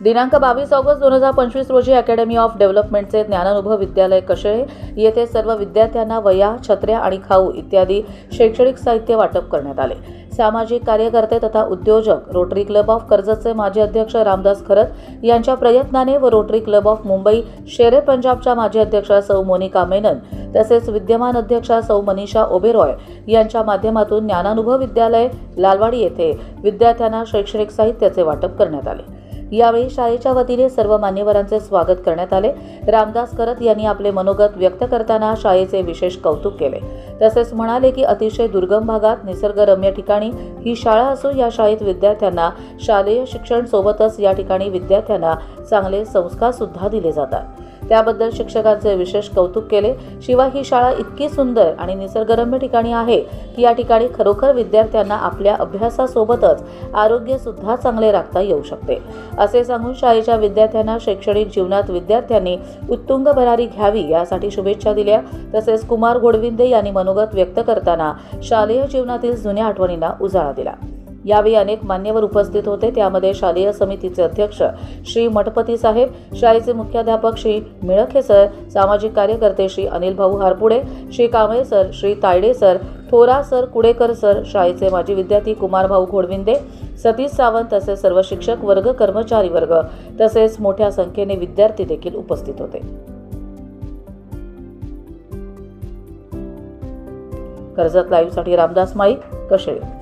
दिनांक बावीस ऑगस्ट दोन हजार पंचवीस रोजी अकॅडमी ऑफ डेव्हलपमेंटचे ज्ञानानुभव विद्यालय कशळे येथे सर्व विद्यार्थ्यांना वया छत्र्या आणि खाऊ इत्यादी शैक्षणिक साहित्य वाटप करण्यात आले. सामाजिक कार्यकर्ते तथा उद्योजक रोटरी क्लब ऑफ कर्जतचे माजी अध्यक्ष रामदास खरत यांच्या प्रयत्नाने व रोटरी क्लब ऑफ मुंबई शेरे पंजाबच्या माजी अध्यक्षा सौ मोनिका मेनन तसेच विद्यमान अध्यक्षा सौ मनीषा ओबेरॉय यांच्या माध्यमातून ज्ञानानुभव विद्यालय लालवाडी येथे विद्यार्थ्यांना शैक्षणिक साहित्याचे वाटप करण्यात आले. यावेळी शाळेच्या वतीने सर्व मान्यवरांचे स्वागत करण्यात आले. रामदास करत यांनी आपले मनोगत व्यक्त करताना शाळेचे विशेष कौतुक केले. तसेच म्हणाले की अतिशय दुर्गम भागात निसर्गरम्य ठिकाणी ही शाळा असून या शाळेत विद्यार्थ्यांना शालेय शिक्षण सोबतच या ठिकाणी विद्यार्थ्यांना चांगले संस्कार सुद्धा दिले जातात. त्याबद्दल शिक्षकांचे विशेष कौतुक केले. शिवाय ही शाळा इतकी सुंदर आणि निसर्गरम्य ठिकाणी आहे. की या ठिकाणी खरोखर विद्यार्थ्यांना आपल्या अभ्यासासोबतच आरोग्य सुद्धा चांगले राखता येऊ शकते. असे सांगून शाळेच्या विद्यार्थ्यांना शैक्षणिक जीवनात विद्यार्थ्यांनी उत्तुंग भरारी घ्यावी यासाठी शुभेच्छा दिल्या. तसेच कुमार गोडविंदे यांनी मनोगत व्यक्त करताना शालेय जीवनातील जुन्या आठवणींना उजाळा दिला. यावेळी अनेक मान्यवर उपस्थित होते. त्यामध्ये शालेय समितीचे अध्यक्ष श्री मठपती साहेब शाळेचे मुख्याध्यापक श्री मिळखे सर सामाजिक कार्यकर्ते Shri Anil Bhau Harpude Shri Kamble sir Shri Tayde sir Thora sir Kudekar sir शाळेचे माजी विद्यार्थी कुमार भाऊ घोडविंदे सतीश सावंत तसेच सर्व शिक्षक वर्ग कर्मचारी वर्ग तसेच मोठ्या संख्येने विद्यार्थी देखील उपस्थित होते. कर्जत लाईव्हसाठी रामदास माईक कशेळे